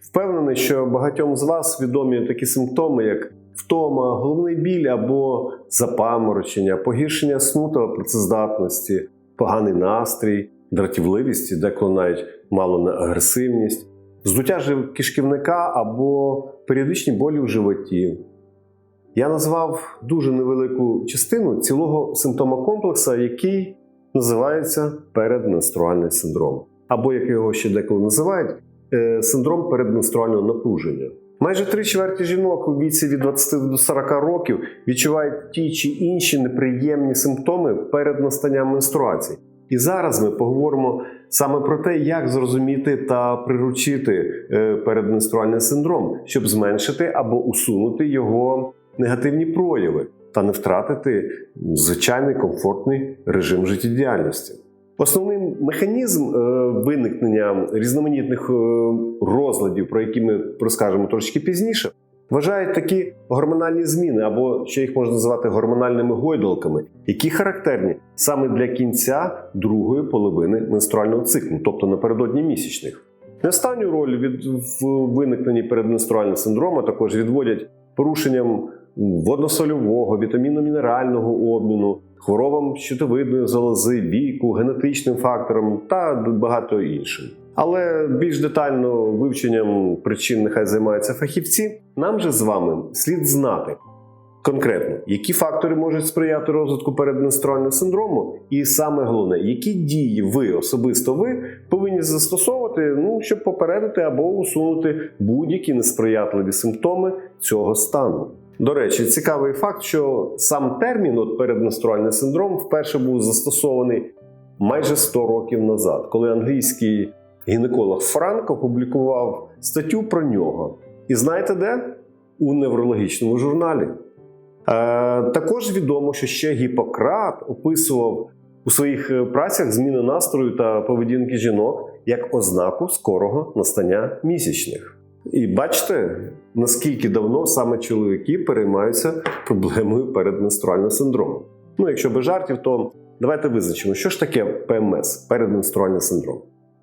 Впевнений, що багатьом з вас відомі такі симптоми, як втома, головний біль або запаморочення, погіршення сну та працездатності, поганий настрій, дратівливість, деколи навіть мало не агресивність, здуття кишківника або періодичні болі в животі. Я назвав дуже невелику частину цілого симптомокомплексу, який називається передменструальний синдром, або як його ще деколи називають, синдром передменструального напруження. Майже три чверті жінок у віці від 20 до 40 років відчувають ті чи інші неприємні симптоми перед настанням менструації. І зараз ми поговоримо саме про те, як зрозуміти та приручити е, передменструальний синдром, щоб зменшити або усунути його негативні прояви та не втратити звичайний комфортний режим життєдіяльності. Основний механізм е, виникнення різноманітних е, розладів, про які ми розкажемо трошки пізніше, вважають такі гормональні зміни, або ще їх можна називати гормональними гойдалками, які характерні саме для кінця другої половини менструального циклу, тобто напередодні місячних. Не останню роль від в виникненні передменструального синдрому також відводять порушенням водносольового, вітамінно-мінерального обміну, хворобам щитовидної залози, віку, генетичним факторам та багато іншим. Але більш детально вивченням причин нехай займаються фахівці. Нам же з вами слід знати конкретно, які фактори можуть сприяти розвитку передменструального синдрому, і саме головне, які дії ви особисто ви повинні застосовувати, ну щоб попередити або усунути будь-які несприятливі симптоми цього стану. До речі, цікавий факт, що сам термін от передменструальний синдром вперше був застосований майже 100 років назад, коли англійський гінеколог Франк опублікував статтю про нього. І знаєте де? У неврологічному журналі. Е, також відомо, що ще Гіппократ описував у своїх е, працях зміни настрою та поведінки жінок як ознаку скорого настання місячних. І бачите, наскільки давно саме чоловіки переймаються проблемою передменструального синдрому. Ну, якщо без жартів, то давайте визначимо, що ж таке ПМС передменструальний синдром.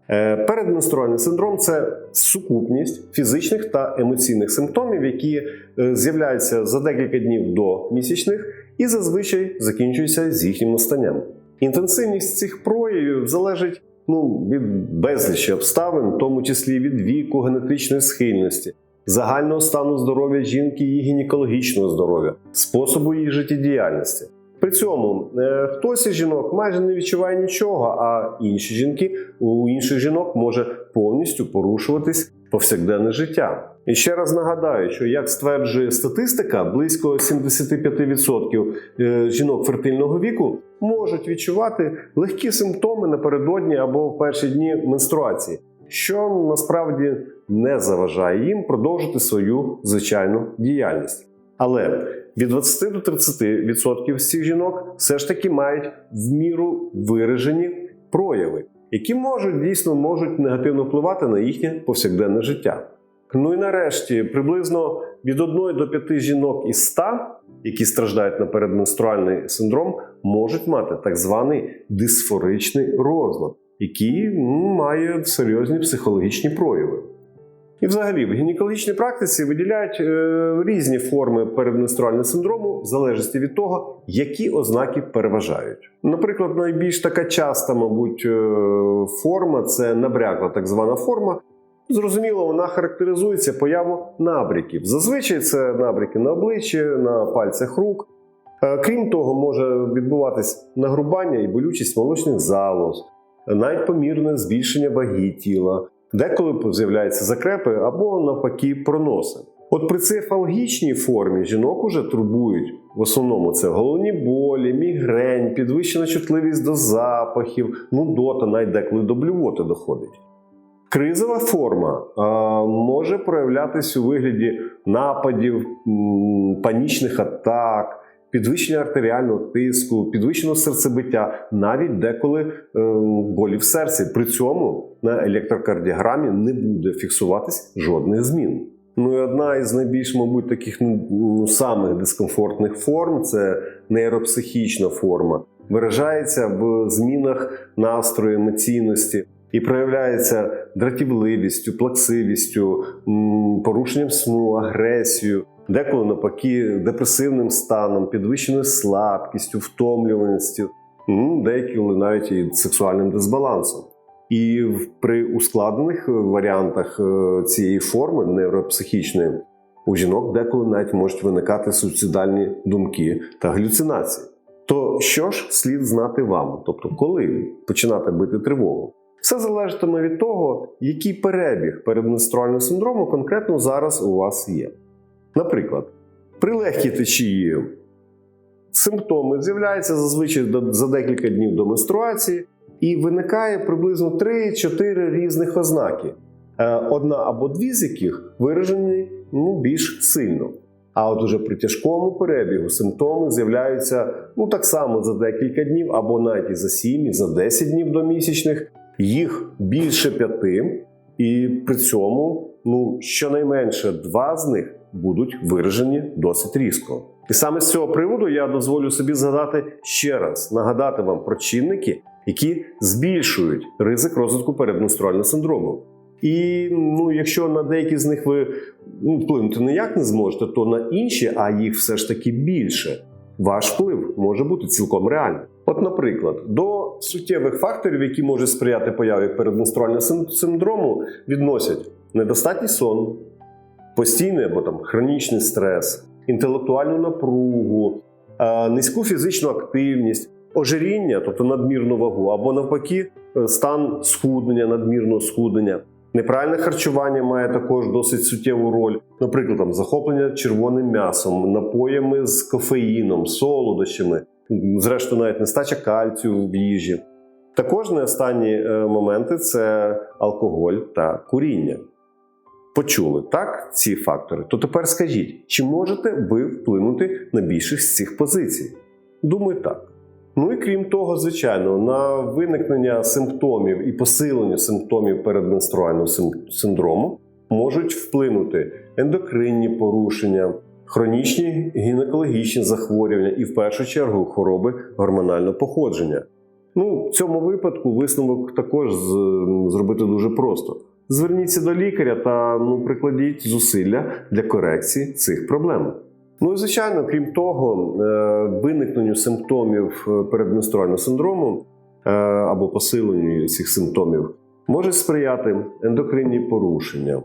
Е, Передменструальний синдром це сукупність фізичних та емоційних симптомів, які е, з'являються за декілька днів до місячних і зазвичай закінчуються з їхнім настанням. Інтенсивність цих проявів залежить ну, від безлічі обставин, в тому числі від віку, генетичної схильності, загального стану здоров'я жінки, її гінекологічного здоров'я, способу її життєдіяльності. При цьому е, хтось із жінок майже не відчуває нічого, а інші жінки у інших жінок може повністю порушуватись повсякденне життя. І ще раз нагадаю, що як стверджує статистика, близько 75% е, жінок фертильного віку можуть відчувати легкі симптоми напередодні або в перші дні менструації, що насправді не заважає їм продовжити свою звичайну діяльність. Але від 20 до 30% з цих жінок все ж таки мають в міру виражені прояви, які можуть дійсно можуть негативно впливати на їхнє повсякденне життя. Ну і нарешті приблизно від 1 до 5 жінок із 100, які страждають на передменструальний синдром, можуть мати так званий дисфоричний розлад, який має серйозні психологічні прояви. І взагалі в гінекологічній практиці виділяють е, різні форми передменструального синдрому в залежності від того, які ознаки переважають. Наприклад, найбільш така часта, мабуть, е, форма це набрякла так звана форма. Зрозуміло, вона характеризується появу набряків. Зазвичай це набряки на обличчі, на пальцях рук. Е, Крім того, може відбуватись нагрубання і болючість молочних залоз, навіть помірне збільшення ваги тіла, деколи з'являються закрепи або навпаки проноси. От при цефалгічній формі жінок уже турбують в основному це головні болі, мігрень, підвищена чутливість до запахів, нудота, навіть деколи до блювоти доходить. Кризова форма а, може проявлятися у вигляді нападів, м, панічних атак, підвищення артеріального тиску, підвищеного серцебиття, навіть деколи е, болі в серці. При цьому на електрокардіограмі не буде фіксуватись жодних змін. Ну і одна із найбільш, мабуть, таких ну, самих дискомфортних форм це нейропсихічна форма. Виражається в змінах настрою, емоційності. і проявляється дратівливістю, плаксивістю, порушенням сну, агресією, деколи навпаки депресивним станом, підвищеною слабкістю, втомлюваністю, м, деякими навіть і сексуальним дисбалансом. І при ускладнених варіантах е, цієї форми нейропсихічної у жінок деколи навіть можуть виникати суїцидальні думки та галюцинації. То що ж слід знати вам? Тобто, коли починати бити тривогу? Все залежатиме від того, який перебіг передменструального синдрому конкретно зараз у вас є. Наприклад, при легкій течії симптоми з'являються зазвичай за декілька днів до менструації, і виникає приблизно 3-4 різних ознаки, Е, одна або дві з яких виражені ну, більш сильно. А от уже при тяжкому перебігу симптоми з'являються ну так само за декілька днів, або навіть і за 7, і за 10 днів до місячних. Їх більше п'яти, і при цьому ну щонайменше два з них будуть виражені досить різко. І саме з цього приводу я дозволю собі згадати ще раз, нагадати вам про чинники, які збільшують ризик розвитку передменструального синдрому. І ну, якщо на деякі з них ви ну, вплинути ніяк не зможете, то на інші, а їх все ж таки більше, ваш вплив може бути цілком реальним. От, наприклад, до суттєвих факторів, які можуть сприяти появі передменструального синдрому, відносять недостатній сон, постійний або там хронічний стрес, інтелектуальну напругу, е, низьку фізичну активність, ожиріння, тобто надмірну вагу, або навпаки, е, стан схуднення, надмірного схуднення. Неправильне харчування має також досить суттєву роль, наприклад, там захоплення червоним м'ясом, напоями з кофеїном, солодощами, зрештою, навіть нестача кальцію в їжі. Також не останні е, моменти це алкоголь та куріння. Почули так ці фактори? То тепер скажіть, чи можете ви вплинути на більшість з цих позицій? Думаю, так. Ну і крім того, звичайно, на виникнення симптомів і посилення симптомів передменструального син- синдрому можуть вплинути ендокринні порушення, хронічні гінекологічні захворювання і, в першу чергу, хвороби гормонального походження. Ну, в цьому випадку висновок також зробити дуже просто. Зверніться до лікаря та ну, прикладіть зусилля для корекції цих проблем. Ну і звичайно, крім того, е, виникненню симптомів е, передменструального синдрому е, або посиленню цих симптомів може сприяти ендокринні порушення,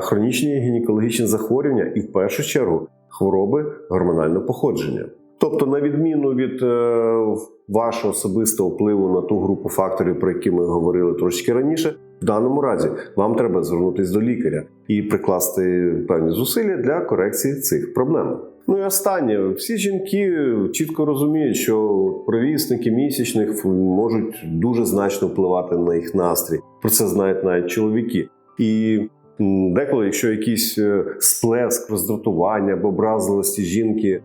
хронічні гінекологічні захворювання і, в першу чергу, хвороби гормонального походження. Тобто, на відміну від е, вашого особистого впливу на ту групу факторів, про які ми говорили трошки раніше, в даному разі вам треба звернутися до лікаря і прикласти певні зусилля для корекції цих проблем. Ну і останнє, всі жінки чітко розуміють, що провісники місячних можуть дуже значно впливати на їх настрій. Про це знають навіть чоловіки. І деколи, якщо якийсь е, сплеск, роздратування або образливості жінки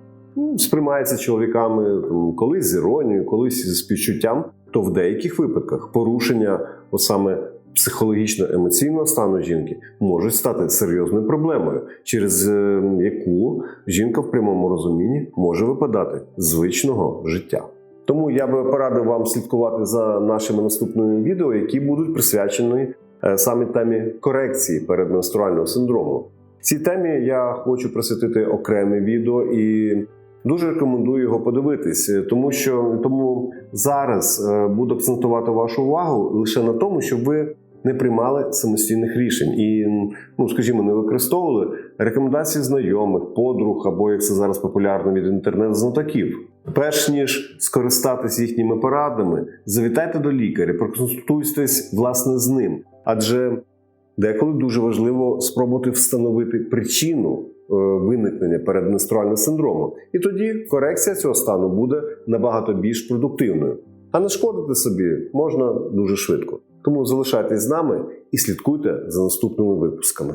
сприймається чоловіками колись з іронією, колись зі співчуттям, то в деяких випадках порушення от саме психологічно-емоційного стану жінки можуть стати серйозною проблемою, через е, яку жінка в прямому розумінні може випадати з звичного життя. Тому я би порадив вам слідкувати за нашими наступними відео, які будуть присвячені е, саме темі корекції передменструального синдрому. Цій темі я хочу присвятити окреме відео і дуже рекомендую його подивитись, е, тому що тому зараз е, буду акцентувати вашу увагу лише на тому, щоб ви не приймали самостійних рішень і, ну скажімо, не використовували рекомендації знайомих, подруг або як це зараз популярно від інтернет-знатоків. Перш ніж скористатись їхніми порадами, завітайте до лікаря, проконсультуйтесь власне з ним, адже деколи дуже важливо спробувати встановити причину виникнення передменструального синдрому, і тоді корекція цього стану буде набагато більш продуктивною. А нашкодити собі можна дуже швидко. Тому залишайтесь з нами і слідкуйте за наступними випусками.